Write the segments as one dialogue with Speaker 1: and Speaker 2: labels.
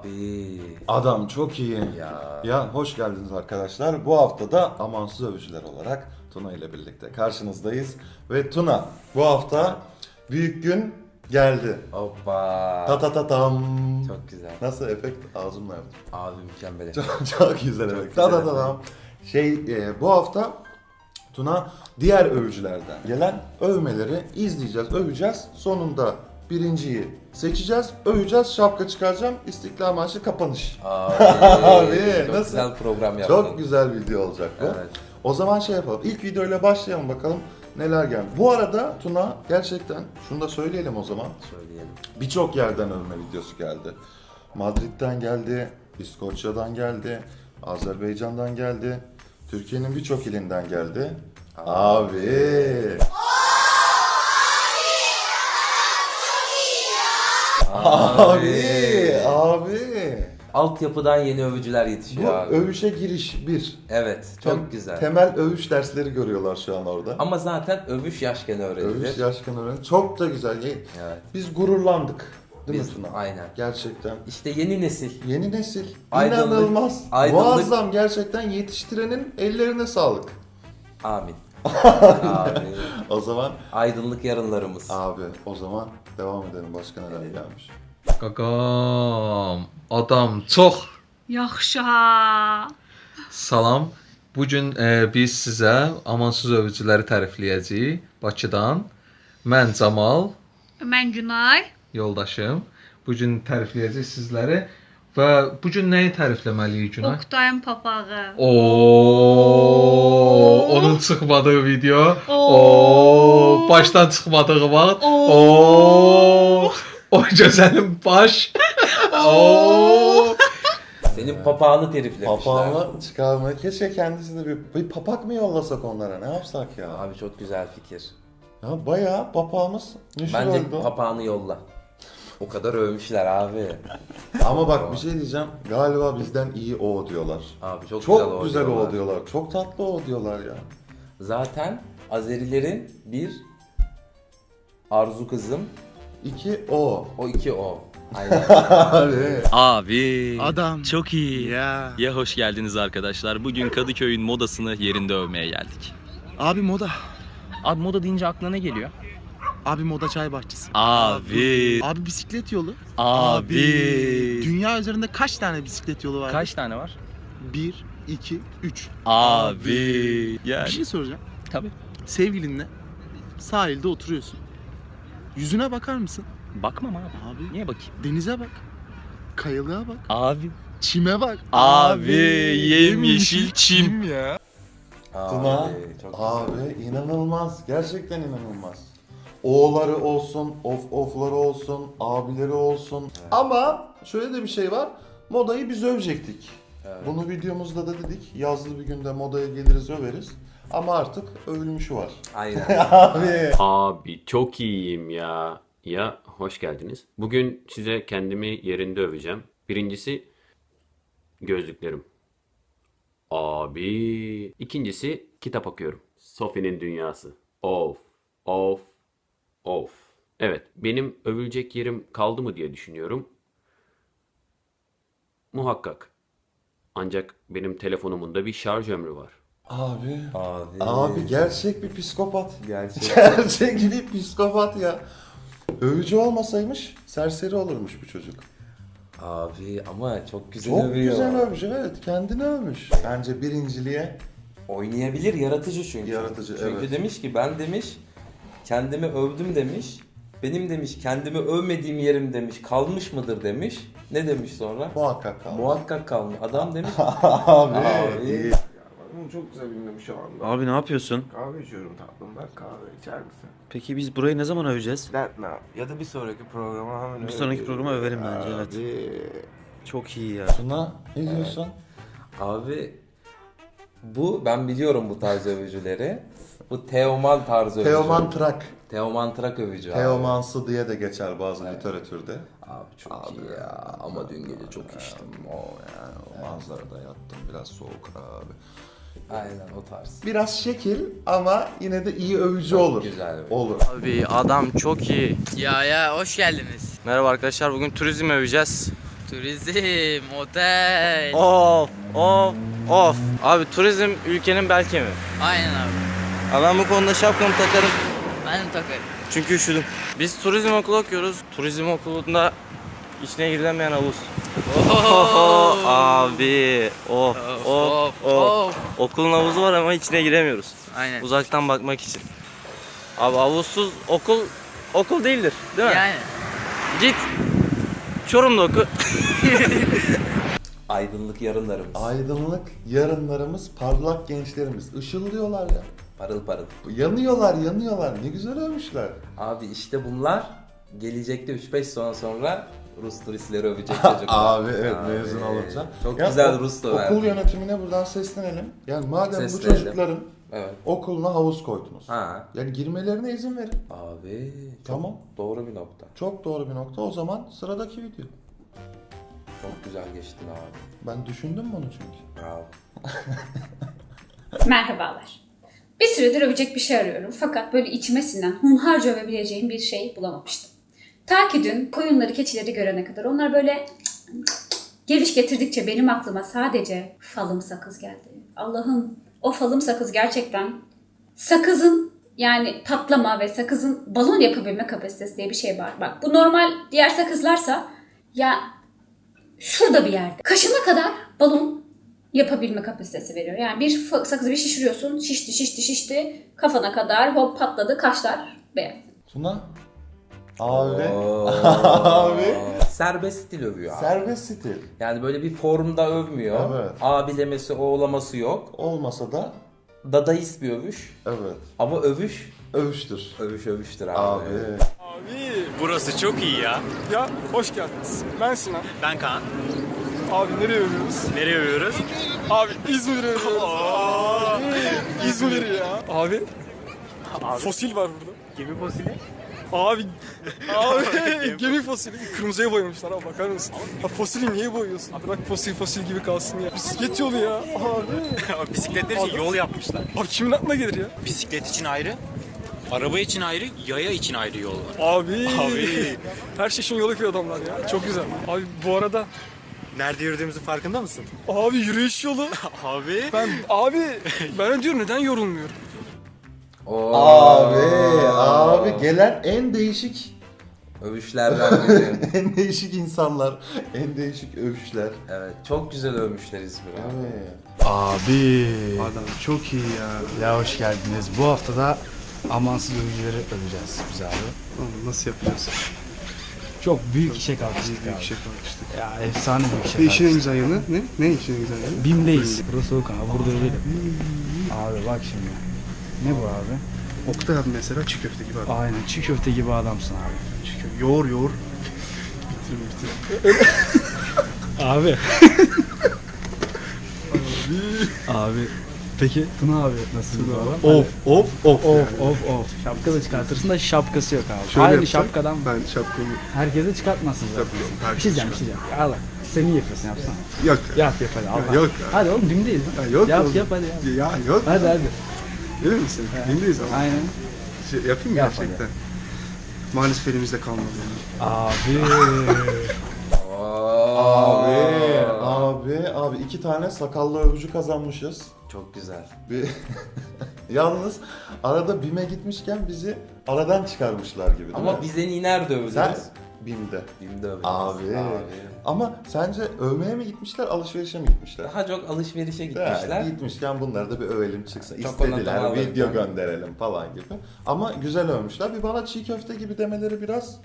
Speaker 1: Abi.
Speaker 2: Adam çok iyi.
Speaker 1: Ya.
Speaker 2: Ya hoş geldiniz arkadaşlar. Bu hafta da amansız övücüler olarak Tuna ile birlikte karşınızdayız. Ve Tuna bu hafta büyük gün geldi.
Speaker 1: Hoppa.
Speaker 2: Ta ta ta tam.
Speaker 1: Çok güzel.
Speaker 2: Nasıl efekt ağzımla yaptım.
Speaker 1: Abi mükemmel.
Speaker 2: Çok, çok güzel efekt. Ta ta ta tam. Şey e, bu hafta Tuna diğer övücülerden gelen övmeleri izleyeceğiz, öveceğiz. Sonunda birinciyi seçeceğiz, öveceğiz, şapka çıkaracağım. İstiklal Marşı kapanış.
Speaker 1: Abi.
Speaker 2: Abi,
Speaker 1: Çok
Speaker 2: nasıl?
Speaker 1: güzel program yaptın.
Speaker 2: Çok güzel video olacak bu.
Speaker 1: Evet.
Speaker 2: O zaman şey yapalım. İlk videoyla başlayalım bakalım neler geldi. Bu arada Tuna gerçekten şunu da söyleyelim o zaman.
Speaker 1: Söyleyelim.
Speaker 2: Birçok yerden övme videosu geldi. Madrid'den geldi, İskoçya'dan geldi, Azerbaycan'dan geldi, Türkiye'nin birçok ilinden geldi. Abi. Abi, abi.
Speaker 1: Altyapıdan yeni övücüler
Speaker 2: Bu
Speaker 1: yetişiyor abi.
Speaker 2: övüşe giriş bir.
Speaker 1: evet. Çok
Speaker 2: Tem-
Speaker 1: güzel.
Speaker 2: Temel övüş dersleri görüyorlar şu an orada.
Speaker 1: Ama zaten övüş yaşken öğrenilir.
Speaker 2: Övüş yaşken öğren. Çok da güzel. Ye-
Speaker 1: Evet.
Speaker 2: Biz gururlandık. Değil
Speaker 1: Biz,
Speaker 2: mi Tuna?
Speaker 1: aynen.
Speaker 2: Gerçekten.
Speaker 1: İşte yeni nesil.
Speaker 2: Yeni nesil.
Speaker 1: Aydınlık-
Speaker 2: inanılmaz.
Speaker 1: aydınlık-
Speaker 2: Muazzam gerçekten yetiştirenin ellerine sağlık.
Speaker 1: Amin. Abi.
Speaker 2: O zaman
Speaker 1: Aydınlık yarınlarımız.
Speaker 2: abi o zaman devam edelim başka neler gelmiş.
Speaker 3: Qaqam, adam çox
Speaker 4: Yaxşı ha.
Speaker 3: salam. Bu gün e, biz sizə amansız övücüləri tərifləyəcəyik Bakıdan. Mən Camal,
Speaker 4: Mən Günay.
Speaker 3: yoldaşım. Bu gün tərifləyəcəyik sizləri və bu gün nəyi tərifləməliyik Günay?
Speaker 4: Oktayın papağı.
Speaker 3: Oo, onun çıxmadığı video.
Speaker 4: Oo.
Speaker 3: Oo, başdan çıxmadığı vaxt.
Speaker 4: Oo.
Speaker 3: Oo, o gözəlim baş. Oo.
Speaker 1: Senin papağanı teriflemişler.
Speaker 2: Papağanı çıkarmayı keşke kendisi de bir, bir papak mı yollasak onlara ne yapsak ya?
Speaker 1: Abi çok güzel fikir.
Speaker 2: Ya bayağı papağımız meşhur
Speaker 1: Bence
Speaker 2: oldu.
Speaker 1: papağanı yolla. O kadar övmüşler abi.
Speaker 2: Ama bak bir şey diyeceğim galiba bizden iyi o diyorlar.
Speaker 1: Abi çok,
Speaker 2: Çok
Speaker 1: güzel,
Speaker 2: güzel,
Speaker 1: o
Speaker 2: o diyorlar. Çok tatlı o diyorlar ya.
Speaker 1: Zaten Azerilerin bir Arzu kızım,
Speaker 2: İki o.
Speaker 1: o iki o. Aynen.
Speaker 2: Abi.
Speaker 5: Abi.
Speaker 6: Adam.
Speaker 5: Çok iyi.
Speaker 6: Ya.
Speaker 5: Ya hoş geldiniz arkadaşlar. Bugün Kadıköy'ün modasını yerinde övmeye geldik.
Speaker 6: Abi moda.
Speaker 5: Abi moda deyince aklına ne geliyor?
Speaker 6: Abi moda çay bahçesi.
Speaker 5: Abi.
Speaker 6: Abi bisiklet yolu.
Speaker 5: Abi.
Speaker 6: Dünya üzerinde kaç tane bisiklet yolu var?
Speaker 5: Kaç tane var?
Speaker 6: 1, 2, 3.
Speaker 5: Abi. Yani.
Speaker 6: Bir şey soracağım.
Speaker 5: Tabii.
Speaker 6: Sevgilinle sahilde oturuyorsun. Yüzüne bakar mısın?
Speaker 5: Bakmam abi.
Speaker 6: Abi.
Speaker 5: Niye bakayım?
Speaker 6: Denize bak. Kayalığa bak.
Speaker 5: Abi.
Speaker 6: Çime bak.
Speaker 5: Abi, yemyeşil çim.
Speaker 6: ya.
Speaker 2: Tuna.
Speaker 1: Abi.
Speaker 2: Abi inanılmaz. Gerçekten inanılmaz. O'ları olsun, of ofları olsun, abileri olsun. Ama şöyle de bir şey var. Modayı biz övecektik.
Speaker 1: Evet.
Speaker 2: Bunu videomuzda da dedik. Yazlı bir günde modaya geliriz överiz. Ama artık övülmüşü var.
Speaker 1: Aynen.
Speaker 2: Abi.
Speaker 7: Abi çok iyiyim ya. Ya hoş geldiniz. Bugün size kendimi yerinde öveceğim. Birincisi gözlüklerim. Abi. İkincisi kitap okuyorum. Sophie'nin Dünyası. Of. Of. Of. Evet, benim övülecek yerim kaldı mı diye düşünüyorum. Muhakkak. Ancak benim telefonumun da bir şarj ömrü var.
Speaker 2: Abi.
Speaker 1: Abi.
Speaker 2: Abi gerçek bir psikopat.
Speaker 1: Gerçek.
Speaker 2: Gerçek bir psikopat ya. Övücü olmasaymış serseri olurmuş bu çocuk.
Speaker 1: Abi ama çok güzel
Speaker 2: Çok
Speaker 1: övüyor.
Speaker 2: güzel övmüş evet kendini övmüş. Bence birinciliğe
Speaker 1: Oynayabilir, yaratıcı çünkü.
Speaker 2: Yaratıcı,
Speaker 1: Çünkü
Speaker 2: evet.
Speaker 1: demiş ki ben demiş kendimi övdüm demiş. Benim demiş kendimi övmediğim yerim demiş kalmış mıdır demiş. Ne demiş sonra?
Speaker 2: muhakkak kalmış.
Speaker 1: Muhakkak kalmış. Adam demiş
Speaker 2: Abi.
Speaker 1: Abi.
Speaker 8: Bunu çok güzel bilmiyorum şu anda.
Speaker 9: Abi ne yapıyorsun?
Speaker 8: Kahve içiyorum tatlım ben kahve içer misin?
Speaker 9: Peki biz burayı ne zaman öveceğiz?
Speaker 8: That now. Ya da bir sonraki programa hemen
Speaker 9: Bir sonraki programa överim bence evet.
Speaker 8: Abi.
Speaker 9: Çok iyi ya.
Speaker 2: Tuna ne diyorsun?
Speaker 1: abi bu ben biliyorum bu tarz övücüleri. Bu Teoman tarzı övücü.
Speaker 2: Teoman Trak.
Speaker 1: Teoman Trak övücü abi.
Speaker 2: Teomansı diye de geçer bazı literatürde.
Speaker 1: Abi çok iyi ya. Ama dün gece çok içtim.
Speaker 2: O yani o manzarada yattım biraz soğuk abi.
Speaker 1: Aynen o tarz.
Speaker 2: Biraz şekil ama yine de iyi övücü olur.
Speaker 1: güzel.
Speaker 2: Olur.
Speaker 10: Abi adam çok iyi. Ya ya hoş geldiniz. Merhaba arkadaşlar bugün turizm öveceğiz. Turizm, otel.
Speaker 9: Of of of. Abi turizm ülkenin bel kemiği.
Speaker 10: Aynen abi.
Speaker 9: Ama ben bu konuda şapkamı takarım.
Speaker 10: Ben de takarım.
Speaker 9: Çünkü üşüdüm. Biz turizm okulu okuyoruz. Turizm okulunda içine girilemeyen havuz. Oho, abi. Of of of.
Speaker 10: of.
Speaker 9: Okulun havuzu var ama içine giremiyoruz.
Speaker 10: Aynen.
Speaker 9: Uzaktan bakmak için. Abi havuzsuz okul okul değildir. Değil mi?
Speaker 10: Yani.
Speaker 9: Git. Çorum'da oku.
Speaker 1: Aydınlık yarınlarımız.
Speaker 2: Aydınlık yarınlarımız, parlak gençlerimiz. Işıldıyorlar ya.
Speaker 1: Parıl parıl.
Speaker 2: Yanıyorlar, yanıyorlar. Ne güzel övmüşler.
Speaker 1: Abi işte bunlar gelecekte 3-5 sene sonra Rus turistleri övecek çocuklar.
Speaker 2: Abi evet
Speaker 1: Abi,
Speaker 2: mezun olunca.
Speaker 1: Çok
Speaker 2: Ya
Speaker 1: güzel Rus da
Speaker 2: Okul
Speaker 1: verdi.
Speaker 2: yönetimine buradan seslenelim. Yani madem bu
Speaker 1: Seslenelim.
Speaker 2: çocukların
Speaker 1: Evet.
Speaker 2: okuluna havuz koydunuz.
Speaker 1: Ha.
Speaker 2: Yani girmelerine izin verin.
Speaker 1: Abi
Speaker 2: Tamam.
Speaker 1: doğru bir nokta.
Speaker 2: Çok doğru bir nokta. O zaman sıradaki video.
Speaker 1: Çok güzel geçtin abi.
Speaker 2: Ben düşündüm bunu çünkü.
Speaker 1: Bravo.
Speaker 11: Merhabalar. Bir süredir övecek bir şey arıyorum fakat böyle içime sinen, hunharca övebileceğim bir şey bulamamıştım. Ta ki dün koyunları, keçileri görene kadar onlar böyle geliş getirdikçe benim aklıma sadece falım sakız geldi. Allah'ım o falım sakız gerçekten sakızın yani patlama ve sakızın balon yapabilme kapasitesi diye bir şey var. Bak bu normal diğer sakızlarsa ya şurada bir yerde. Kaşına kadar balon yapabilme kapasitesi veriyor. Yani bir sakızı bir şişiriyorsun, şişti şişti şişti, kafana kadar hop patladı, kaşlar beyaz.
Speaker 2: Tuna. Abi. Abi.
Speaker 1: Serbest stil övüyor abi.
Speaker 2: Serbest stil.
Speaker 1: Yani böyle bir formda övmüyor.
Speaker 2: Evet.
Speaker 1: Abilemesi, oğlaması yok.
Speaker 2: Olmasa da
Speaker 1: Dadaist bir övüş.
Speaker 2: evet.
Speaker 1: Ama övüş,
Speaker 2: Övüştür.
Speaker 1: övüş övüştür abi.
Speaker 2: Abi.
Speaker 5: Burası çok iyi ya.
Speaker 6: Ya hoş geldiniz. Ben Sinan.
Speaker 5: Ben Kaan.
Speaker 6: Abi nereye övüyoruz?
Speaker 5: Nereye övüyoruz?
Speaker 6: Abi İzmir'e övüyoruz. Abi İzmir ya. Abi. Fosil var burada.
Speaker 5: Gemi fosili.
Speaker 6: Abi, abi gemi fosili kırmızıya boyamışlar abi bakar mısın? Ha, fosili niye boyuyorsun? Bırak fosil fosil gibi kalsın ya. Bisiklet yolu ya. Abi.
Speaker 5: Bisikletler için yol yapmışlar.
Speaker 6: Abi kimin aklına gelir ya?
Speaker 5: Bisiklet için ayrı, araba için ayrı, yaya için ayrı yol var.
Speaker 6: Abi.
Speaker 5: Abi.
Speaker 6: Her şey için yol yapıyor adamlar ya. Çok güzel. Abi bu arada
Speaker 5: Nerede yürüdüğümüzün farkında mısın?
Speaker 6: abi yürüyüş yolu.
Speaker 5: Abi.
Speaker 6: Ben abi ben diyorum neden yorulmuyorum?
Speaker 1: Oo.
Speaker 2: Abi. Abi gelen en değişik
Speaker 1: Övüşlerden biri.
Speaker 2: en değişik insanlar, en değişik övüşler.
Speaker 1: evet, çok güzel övmüşler İzmir'i. abi.
Speaker 2: Evet.
Speaker 6: Abi.
Speaker 12: Adam çok iyi ya. Ya hoş geldiniz. Bu hafta da amansız övücüleri öveceğiz biz abi.
Speaker 6: Nasıl yapacağız?
Speaker 12: Çok büyük işe kalkıştık abi.
Speaker 6: kalmıştık.
Speaker 12: Ya efsane büyük işe
Speaker 6: işin en
Speaker 12: kalkıştık.
Speaker 6: güzel yanı ne? Ne işin en güzel yanı?
Speaker 12: BİM'deyiz. Burası soğuk abi. Burada övelim. Abi bak şimdi. Ne bu abi?
Speaker 6: Oktay abi mesela çiğ köfte gibi adam.
Speaker 12: Aynen çiğ köfte gibi adamsın abi.
Speaker 6: Çiğ köfte. Yoğur yoğur. Bitir bitir.
Speaker 12: Abi. abi. Peki Tuna abi nasıl bu adam?
Speaker 6: Of of of.
Speaker 12: Of of of. Şapka da çıkartırsın da şapkası yok abi.
Speaker 6: Şöyle
Speaker 12: Aynı
Speaker 6: yapacağım.
Speaker 12: şapkadan
Speaker 6: Ben şapkamı
Speaker 12: herkese çıkartmasın zaten.
Speaker 6: Yapıyorum,
Speaker 12: Bir
Speaker 6: herkese
Speaker 12: şey diyeceğim, bir şey diyeceğim. Allah. Sen iyi yapıyorsun yapsana.
Speaker 6: yok.
Speaker 12: Yap yap hadi Allah.
Speaker 6: yok.
Speaker 12: Hadi oğlum dimdeyiz lan.
Speaker 6: Ya yok
Speaker 12: yap
Speaker 6: oğlum.
Speaker 12: yap hadi yap.
Speaker 6: Ya yok.
Speaker 12: Hadi hadi.
Speaker 6: Emin misin? Dinleyiz ama.
Speaker 12: Aynen.
Speaker 6: Şey, yapayım mı
Speaker 12: Yap
Speaker 6: gerçekten? Maalesef elimizde kalmadı yani.
Speaker 12: Abi.
Speaker 2: Abi, abi, abi iki tane sakallı övücü kazanmışız.
Speaker 1: Çok güzel.
Speaker 2: Bir... Yalnız arada BİM'e gitmişken bizi aradan çıkarmışlar gibi
Speaker 1: Ama bize niye nerede övdünüz?
Speaker 2: Sen BİM'de.
Speaker 1: Bim'de övdünüz.
Speaker 2: Abi. Ama sence övmeye mi gitmişler, alışverişe mi gitmişler?
Speaker 1: Daha çok alışverişe gitmişler.
Speaker 2: gitmişken bunları da bir övelim çıksın.
Speaker 1: Çok
Speaker 2: İstediler, video gönderelim falan gibi. Ama güzel övmüşler. Bir bana çiğ köfte gibi demeleri biraz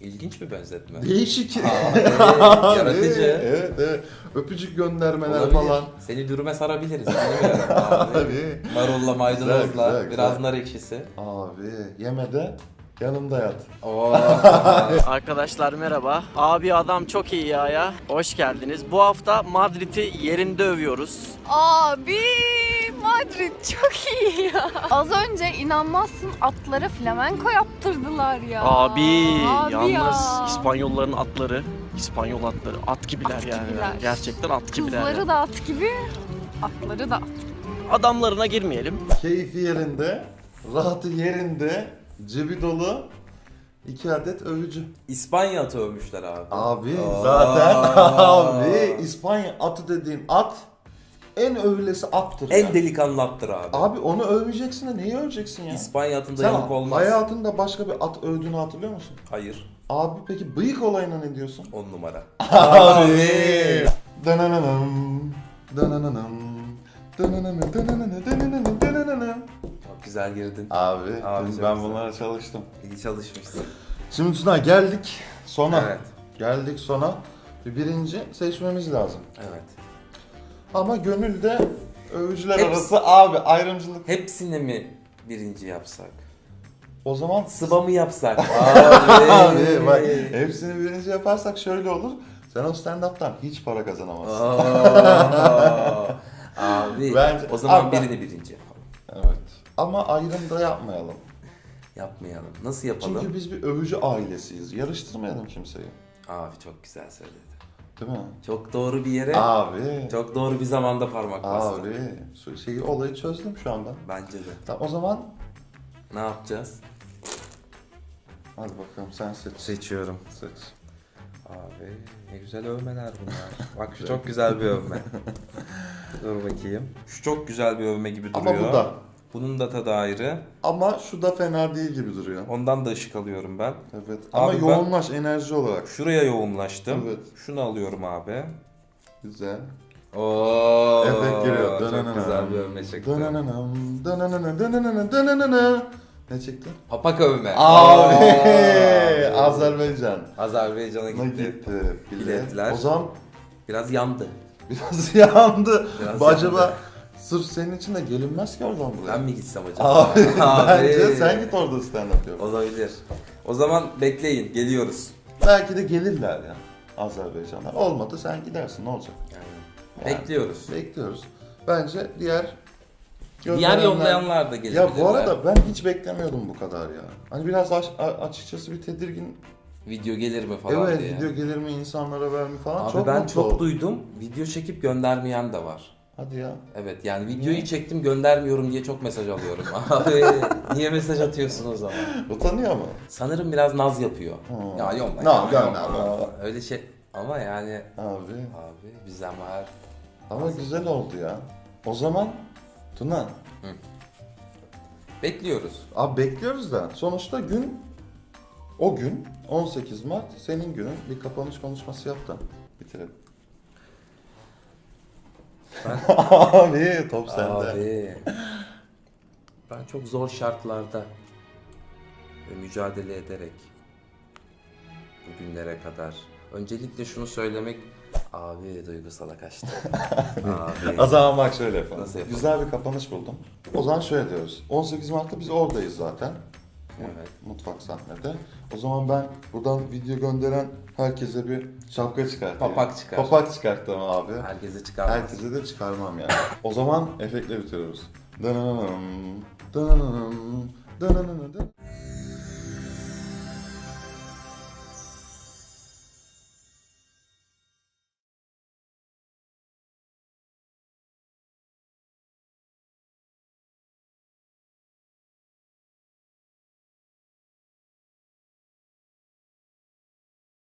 Speaker 1: İlginç bir benzetme.
Speaker 2: değişik.
Speaker 1: Abi,
Speaker 2: Abi,
Speaker 1: yaratıcı.
Speaker 2: Evet, evet. Öpücük göndermeler
Speaker 1: Olabilir.
Speaker 2: falan.
Speaker 1: Seni dürüme sarabiliriz. Bilmiyorum abi.
Speaker 2: Abi.
Speaker 1: Marulla
Speaker 2: Güzel,
Speaker 1: maydanozla
Speaker 2: güzel,
Speaker 1: biraz
Speaker 2: güzel.
Speaker 1: nar ekşisi.
Speaker 2: Abi yemede yanımda yat.
Speaker 9: Arkadaşlar merhaba. Abi adam çok iyi ya ya. Hoş geldiniz. Bu hafta Madrid'i yerinde övüyoruz.
Speaker 4: Abi Madrid çok iyi ya. Az önce inanmazsın atlara flamenko yaptırdılar ya.
Speaker 9: Abi,
Speaker 4: Abi
Speaker 9: yalnız
Speaker 4: ya.
Speaker 9: İspanyolların atları, İspanyol atları at gibiler
Speaker 4: At
Speaker 9: yani.
Speaker 4: gibiler.
Speaker 9: Gerçekten at gibiler.
Speaker 4: Kızları
Speaker 9: yani.
Speaker 4: da at gibi, atları da at.
Speaker 9: Adamlarına girmeyelim.
Speaker 2: Keyfi yerinde, rahatı yerinde, cebi dolu. iki adet övücü.
Speaker 1: İspanya atı övmüşler abi.
Speaker 2: Abi
Speaker 1: Aa.
Speaker 2: zaten abi İspanya atı dediğin at en övülesi attır.
Speaker 1: En delikanlı attır abi.
Speaker 2: Abi onu övmeyeceksin de neyi öveceksin ya?
Speaker 1: İspanya atında
Speaker 2: Sen
Speaker 1: yanık olmaz.
Speaker 2: hayatında başka bir at övdüğünü hatırlıyor musun?
Speaker 1: Hayır.
Speaker 2: Abi peki bıyık olayına ne diyorsun?
Speaker 1: On numara.
Speaker 2: Abi. Danananam, danananam, dananana, dananana, dananana, dananana.
Speaker 1: Çok güzel girdin.
Speaker 2: Abi,
Speaker 1: Abi
Speaker 2: ben
Speaker 1: güzel.
Speaker 2: bunlara çalıştım.
Speaker 1: İyi çalışmışsın.
Speaker 2: Şimdi Tuna geldik sona.
Speaker 1: Evet.
Speaker 2: Geldik sona. Bir birinci seçmemiz lazım.
Speaker 1: Evet.
Speaker 2: Ama gönülde övücüler
Speaker 1: Hepsi-
Speaker 2: arası abi ayrımcılık.
Speaker 1: Hepsini mi birinci yapsak?
Speaker 2: O zaman
Speaker 1: Sıba mı yapsak?
Speaker 2: abi bak hepsini birinci yaparsak şöyle olur. Sen o stand-up'tan hiç para kazanamazsın.
Speaker 1: Aa, abi
Speaker 2: Bence-
Speaker 1: o zaman
Speaker 2: Abi ben-
Speaker 1: birini birinci.
Speaker 2: Ama ayrım da yapmayalım.
Speaker 1: Yapmayalım. Nasıl yapalım?
Speaker 2: Çünkü biz bir övücü ailesiyiz. Yarıştırmayalım kimseyi.
Speaker 1: Abi çok güzel söyledi.
Speaker 2: Değil mi?
Speaker 1: Çok doğru bir yere,
Speaker 2: Abi.
Speaker 1: çok doğru bir zamanda parmak bastın.
Speaker 2: Abi. Şeyi, olayı çözdüm şu anda.
Speaker 1: Bence de.
Speaker 2: Tamam o zaman
Speaker 1: Ne yapacağız?
Speaker 2: hadi bakalım sen seç.
Speaker 1: Seçiyorum.
Speaker 2: Seç.
Speaker 1: Abi ne güzel övmeler bunlar. Bak şu çok güzel bir övme. Dur bakayım. Şu çok güzel bir övme gibi duruyor.
Speaker 2: Ama bu da.
Speaker 1: Bunun da tadı ayrı.
Speaker 2: Ama şu da fena değil gibi duruyor.
Speaker 1: Ondan da ışık alıyorum ben.
Speaker 2: Evet. Ama
Speaker 1: Abi
Speaker 2: yoğunlaş enerji olarak.
Speaker 1: Şuraya yoğunlaştım.
Speaker 2: Evet.
Speaker 1: Şunu alıyorum abi.
Speaker 2: Güzel.
Speaker 1: Oo,
Speaker 2: Efekt giriyor.
Speaker 1: Çok güzel bir övme çıktı.
Speaker 2: Ne çıktı?
Speaker 1: Papak övme.
Speaker 2: Abi. Azerbaycan.
Speaker 1: Azerbaycan'a gitti.
Speaker 2: gitti? Bilet.
Speaker 1: Biletler.
Speaker 2: O zaman
Speaker 1: Biraz yandı.
Speaker 2: biraz yandı.
Speaker 1: Biraz
Speaker 2: acaba
Speaker 1: yandı.
Speaker 2: Sırf senin için de gelinmez ki oradan buraya.
Speaker 1: Ben mi gitsem acaba?
Speaker 2: Abi, bence sen git orada stand-up yap.
Speaker 1: Olabilir. O zaman bekleyin. Geliyoruz.
Speaker 2: Belki de gelirler ya Azerbaycanlar. Olmadı sen gidersin ne olacak?
Speaker 1: Yani.
Speaker 2: Yani.
Speaker 1: Bekliyoruz.
Speaker 2: Bekliyoruz. Bence diğer
Speaker 1: Diğer yollayanlar da gelebilirler.
Speaker 2: Ya bu arada ben hiç beklemiyordum bu kadar ya. Hani biraz aş- a- açıkçası bir tedirgin.
Speaker 1: Video gelir mi falan
Speaker 2: evet
Speaker 1: diye.
Speaker 2: video gelir mi insanlara ver mi falan.
Speaker 1: Abi
Speaker 2: çok
Speaker 1: ben çok
Speaker 2: oldum.
Speaker 1: duydum. Video çekip göndermeyen de var.
Speaker 2: Hadi ya.
Speaker 1: Evet yani videoyu çektim göndermiyorum diye çok mesaj alıyorum. Abi niye mesaj atıyorsun o zaman?
Speaker 2: Utanıyor mu?
Speaker 1: Sanırım biraz naz yapıyor.
Speaker 2: Hmm.
Speaker 1: Ya yolla.
Speaker 2: Ne,
Speaker 1: ya,
Speaker 2: gönder,
Speaker 1: yolla.
Speaker 2: gönder.
Speaker 1: Öyle şey ama yani
Speaker 2: Abi.
Speaker 1: abi bize var.
Speaker 2: Ama güzel oldu ya. O zaman Tuna.
Speaker 1: Bekliyoruz.
Speaker 2: Abi bekliyoruz da sonuçta gün o gün 18 Mart senin günün bir kapanış konuşması yap da bitirelim. Abi top sende.
Speaker 1: Abi. Ben çok zor şartlarda ve mücadele ederek bugünlere kadar öncelikle şunu söylemek abi duygusala kaçtı. abi.
Speaker 2: O zaman bak şöyle yapalım.
Speaker 1: Nasıl yapalım?
Speaker 2: Güzel bir kapanış buldum. O zaman şöyle diyoruz. 18 Mart'ta biz oradayız zaten.
Speaker 1: Evet.
Speaker 2: Mutfak sahnede. O zaman ben buradan video gönderen herkese bir şapka çıkartayım.
Speaker 1: Papak çıkar.
Speaker 2: Papak çıkarttım abi.
Speaker 1: Herkese çıkarmaz.
Speaker 2: Herkese de çıkarmam yani. o zaman efektle bitiriyoruz. Dananam, dananam, dananam.